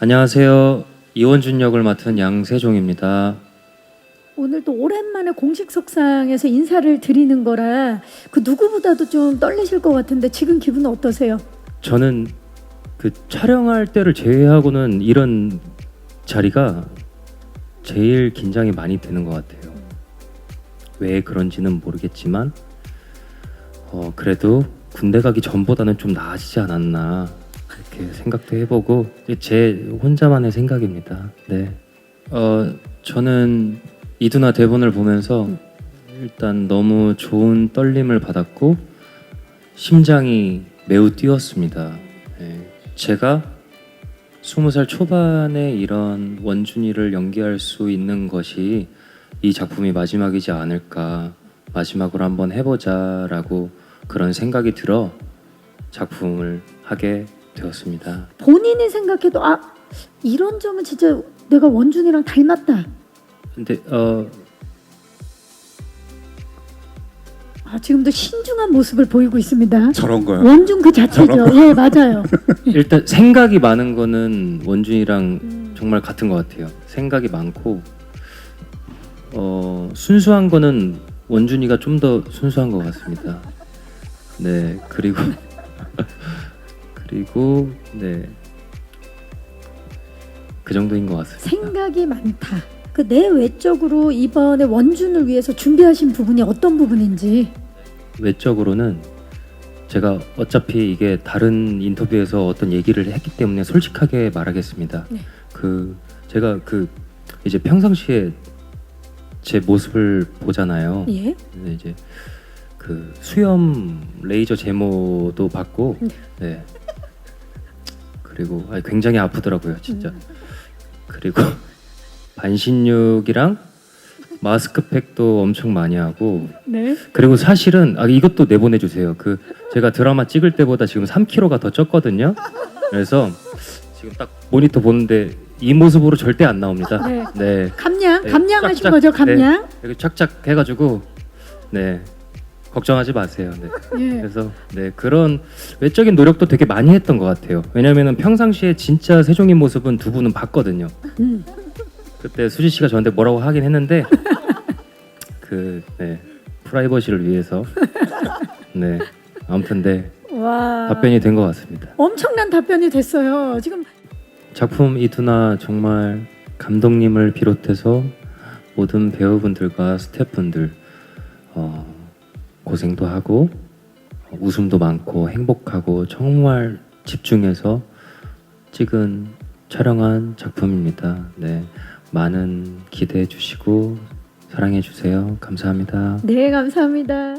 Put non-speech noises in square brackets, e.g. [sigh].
안녕하세요. 이원준 역을 맡은 양세종입니다. 오늘 또 오랜만에 공식 석상에서 인사를 드리는 거라 그 누구보다도 좀 떨리실 것 같은데 지금 기분은 어떠세요? 저는 그 촬영할 때를 제외하고는 이런 자리가 제일 긴장이 많이 되는 것 같아요. 왜 그런지는 모르겠지만 어, 그래도 군대 가기 전보다는 좀 나아지지 않았나 이렇게 생각도 해보고 제 혼자만의 생각입니다. 네. 어 저는 이두나 대본을 보면서 일단 너무 좋은 떨림을 받았고 심장이 매우 뛰었습니다. 네. 제가 스무 살 초반에 이런 원준이를 연기할 수 있는 것이 이 작품이 마지막이지 않을까 마지막으로 한번 해보자라고 그런 생각이 들어 작품을 하게 되었습니다. 본인이 생각해도 아 이런 점은 진짜 내가 원준이랑 닮았다. 근데 어 아 지금도 신중한 모습을 보이고 있습니다. 저런 거요. 원준 그 자체죠. 예 맞아요. [laughs] 일단 생각이 많은 거는 원준이랑 음. 정말 같은 것 같아요. 생각이 많고 어 순수한 거는 원준이가 좀 더 순수한 것 같습니다. 네 그리고 그리고 네 그 정도인 것 같습니다. 생각이 많다. 그 내외적으로 이번에 원준을 위해서 준비하신 부분이 어떤 부분인지. 외적으로는 제가 어차피 이게 다른 인터뷰에서 어떤 얘기를 했기 때문에 솔직하게 말하겠습니다. 네. 그 제가 그 이제 평상시에 제 모습을 보잖아요. 예. 근데 이제 그 수염 레이저 제모도 받고 네. 네. 그리고 굉장히 아프더라고요, 진짜. 음. 그리고 [laughs] 반신욕이랑 마스크팩도 엄청 많이 하고 네. 그리고 사실은 아 이것도 내보내 주세요. 그 제가 드라마 찍을 때보다 지금 3kg가 더 쪘거든요. 그래서 지금 딱 모니터 보는데 이 모습으로 절대 안 나옵니다. 네. 네. 감량 네, 감량하신 쫙쫙, 거죠 감량. 이렇게 착착 해가지고 네 걱정하지 마세요. 네. 예. 그래서 네 그런 외적인 노력도 되게 많이 했던 것 같아요. 왜냐면은 평상시에 진짜 세종인 모습은 두 분은 봤거든요. 음. 그때 수지 씨가 저한테 뭐라고 하긴 했는데 [laughs] 그 네, 프라이버시를 위해서 네 아무튼 네 와. 답변이 된 것 같습니다. 엄청난 답변이 됐어요. 지금 작품 이두나 정말 감독님을 비롯해서 모든 배우분들과 스태프분들 어, 고생도 하고 어, 웃음도 많고 행복하고 정말 집중해서 찍은 촬영한 작품입니다. 네, 많은 기대해 주시고 사랑해 주세요. 감사합니다. 네 감사합니다.